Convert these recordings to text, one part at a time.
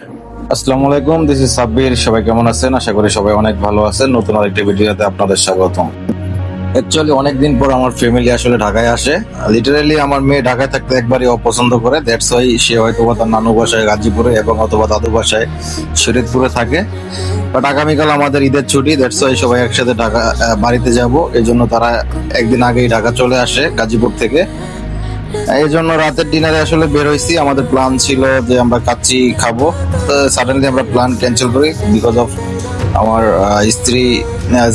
আসসালামু আলাইকুম this is Sabbir. সবাই কেমন আছেন? আশা করি সবাই অনেক ভালো আছেন। নতুন আরেকটি ভিডিওতে আপনাদের স্বাগতম। অ্যাকচুয়ালি পর আমার ফ্যামিলি আসলে ঢাকায় আসে। লিটারালি আমার মেয়ে ঢাকায় থাকতে একবারই অপছন্দ করে। দ্যাটস ওয়াই সে হয়তো বা তার নানু বাসায়, গাজীপুরে এবং অথবা দাদু বাসায় শরীয়তপুরে থাকে। বাট আগামীকাল আমাদের ঈদের ছুটি দ্যাটস ওয়াই সবাই একসাথে ঢাকা বাড়িতে যাব। এই জন্য তারা একদিন আগেই ঢাকা চলে আসে গাজীপুর থেকে। এই জন্য রাতের ডিনারে আসলে বের হয়েছি আমাদের প্ল্যান ছিল যে আমরা কাচ্চি খাব। সাডেনলি আমরা প্ল্যান ক্যান্সেল করি বিকজ অফ আমার স্ত্রী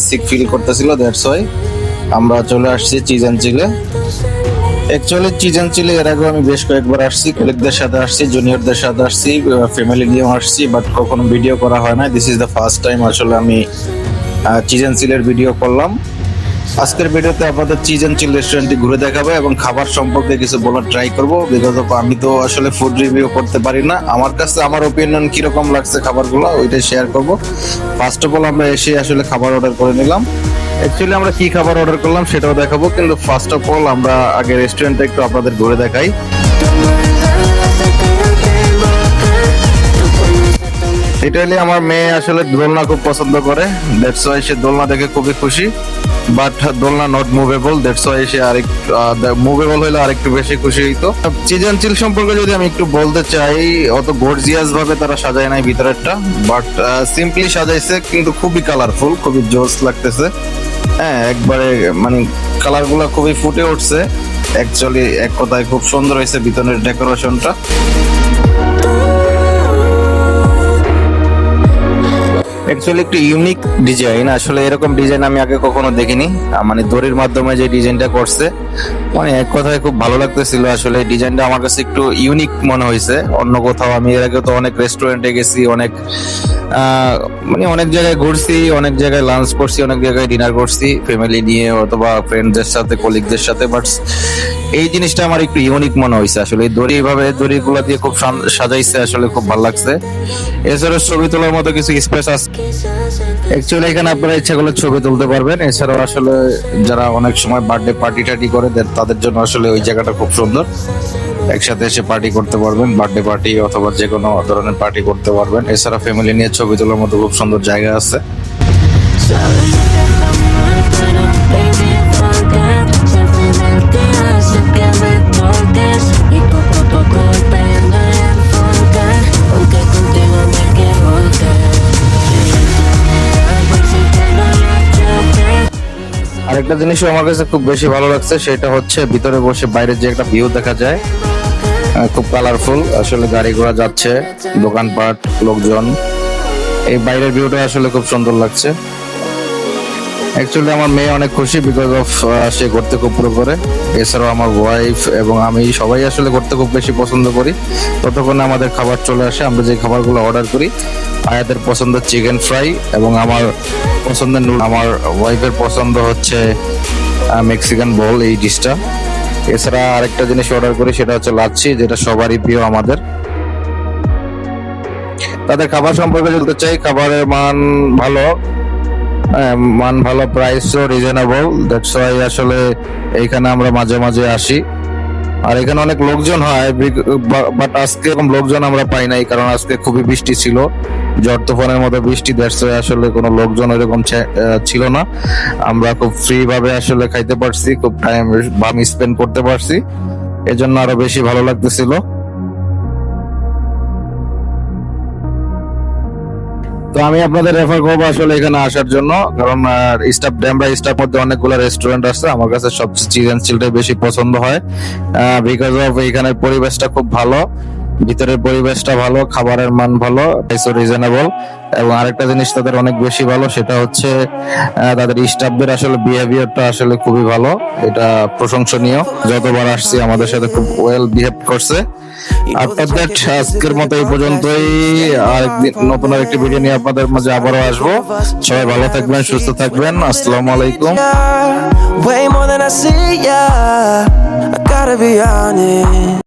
সিক ফিল করতেছিল দ্যাটস ওয়াই আমরা চলে আসছি cheese and chilli actually cheese and chilli এর আগেও আমি বেশ কয়েকবার আসছি কলিগদের সাথে আসছি জুনিয়রদের সাথে আসছি ফ্যামিলি নিয়েও আসছি বাট কখনো ভিডিও করা হয় না this is the first time আসলে আমি চিজ অ্যান্ড চিলের ভিডিও করলাম। আজকের ভিডিওতে আপনাদের চিজ অ্যান্ড চিল রেস্টুরেন্টটি ঘুরে দেখাবো এবং খাবার সম্পর্কে কিছু বলার ট্রাই করব। বিকজ অফ আমি তো আসলে ফুড রিভিউ করতে পারি না। আমার কাছে আমার ওপিনিয়ন কীরকম লাগছে খাবারগুলো, ওইটাই শেয়ার করব। ফার্স্ট অফ অল আমরা এসে আসলে খাবার অর্ডার করে নিলাম। অ্যাকচুয়ালি আমরা কি খাবার অর্ডার করলাম সেটাও দেখাবো, কিন্তু ফার্স্ট অফ অল আমরা আগে রেস্টুরেন্টটা একটু আপনাদের ঘুরে দেখাই। লিটারালি আমার মেয়ে আসলে দোলনা খুব পছন্দ করে দ্যাটস ওয়াই সে দোলনা দেখে খুবই খুশি। বাট দোলনা নট মুভেবল দ্যাটস ওয়াই সে আরেক মুভেবল হলে আরেকটু বেশি খুশি হইতো। চিজেন চিল সম্পর্কে যদি আমি একটু বলতে চাই, অত গর্জিয়াস ভাবে তারা সাজায় নাই ভিতরেরটা বাট সিম্পলি সাজাইছে কিন্তু খুবই কালারফুল খুবই জোস লাগতেছে। হ্যাঁ একবারে মানে কালারগুলো খুবই ফুটে উঠছে। অ্যাকচুয়ালি এক কথায় খুব সুন্দর হয়েছে ভিতরের ডেকোরেশনটা অ্যাকচুয়ালি একটু ইউনিক ডিজাইন আসলে এরকম ডিজাইন আমি আগে কখনো দেখিনি। মানে দড়ির মাধ্যমে যে ডিজাইনটা করছে মানে এক কথায় খুব ভালো লাগতেছিল। আসলে ডিজাইনটা আমার কাছে একটু ইউনিক মনে হয়েছে। অন্য কোথাও আমি এর আগে তো অনেক রেস্টুরেন্টে গেছি, অনেক মানে অনেক জায়গায় ঘুরছি, অনেক জায়গায় লাঞ্চ করছি, অনেক জায়গায় ডিনার করছি ফ্যামিলি নিয়ে অথবা ফ্রেন্ডদের সাথে কলিগদের সাথে। বাট এই জিনিসটা আমার একটু ইউনিক মনে হয়েছে। আসলে দড়ি এইভাবে দড়িগুলো দিয়ে খুব সাজাইছে, আসলে খুব ভালো লাগছে। এছাড়া ছবি তোলার মতো কিছু স্পেস আছে। অ্যাকচুয়ালি এখানে আপনারা ইচ্ছা করলে ছবি তুলতে পারবেন। এছাড়াও আসলে যারা অনেক সময় বার্থডে পার্টি টার্টি করে তাদের জন্য আসলে ওই জায়গাটা খুব সুন্দর। একসাথে এসে পার্টি করতে পারবেন বার্থডে পার্টি অথবা যে কোনো ধরনের পার্টি করতে পারবেন। এছাড়া ফ্যামিলি নিয়ে ছবি তোলার মতো খুব সুন্দর জায়গা আছে। আরেকটা জিনিসও আমার কাছে খুব বেশি ভালো লাগছে, সেটা হচ্ছে ভিতরে বসে বাইরের যে একটা ভিউ দেখা যায় খুব কালারফুল আসলে গাড়ি ঘোড়া যাচ্ছে, দোকানপাট, লোকজন। এই বাইরের ভিউটা আসলে খুব সুন্দর লাগছে। অ্যাকচুয়ালি আমার মেয়ে অনেক খুশি বিকজ অফ সে ঘুরতে খুব প্রিয় করে। এছাড়াও আমার ওয়াইফ এবং আমি সবাই আসলে ঘুরতে খুব বেশি পছন্দ করি। ততক্ষণে আমাদের খাবার চলে আসে, আমরা যে খাবারগুলো অর্ডার করি আয়াতের পছন্দ চিকেন ফ্রাই এবং আমার পছন্দের নুডল আমার ওয়াইফের পছন্দ হচ্ছে মেক্সিকান বল এই ডিশটা। এছাড়া আরেকটা জিনিস অর্ডার করি, সেটা হচ্ছে লাচ্ছি, যেটা সবারই প্রিয় আমাদের। তাদের খাবার সম্পর্কে বলতে চাই, খাবারের মান ভালো মান ভালো প্রাইসও রিজনেবল দ্যাটস ওয়াই আসলে এইখানে আমরা মাঝে মাঝে আসি। আর এখানে অনেক লোকজন হয় বাট আজকে এরকম লোকজন আমরা পাই নাই, কারণ আজকে খুবই বৃষ্টি ছিল। ঝড় তুফানের মতো বৃষ্টি দেশে আসলে কোনো লোকজন এরকম ছিল না। আমরা খুব ফ্রি ভাবে আসলে খাইতে পারছি, খুব টাইম বাম স্পেন্ড করতে পারছি। এজন্য আরও বেশি ভালো লাগতেছিল। তো আমি আপনাদের রেফার করব আসলে এখানে আসার জন্য। কারণ স্টাফ ড্যামরা স্টাফ মধ্যে অনেকগুলো রেস্টুরেন্ট আছে। আমার কাছে সবচেয়ে চিকেন চিলটাই বেশি পছন্দ হয়। বিকজ অফ এখানের পরিবেশটা খুব ভালো। ভিতরের পরিবেশটা ভালো, খাবারের মান ভালো রিজনেবল এবং আরেকটা জিনিস তাদের অনেক বেশি ভালো, সেটা হচ্ছে তাদের স্টাফদের আসলে বিহেভিয়ারটা আসলে খুবই ভালো, এটা প্রশংসনীয়। যতবার আসছি, আমাদের সাথে খুব ওয়েল বিহেভ করছে। আফটার দ্যাট আজকের মতো এই পর্যন্তই। আরেকদিন নতুন আরেকটি ভিডিও নিয়ে আপনাদের মাঝে আবারও আসব। সবাই ভালো থাকবেন, সুস্থ থাকবেন। আসসালামু আলাইকুম। Way more than I see ya. I gotta be honest.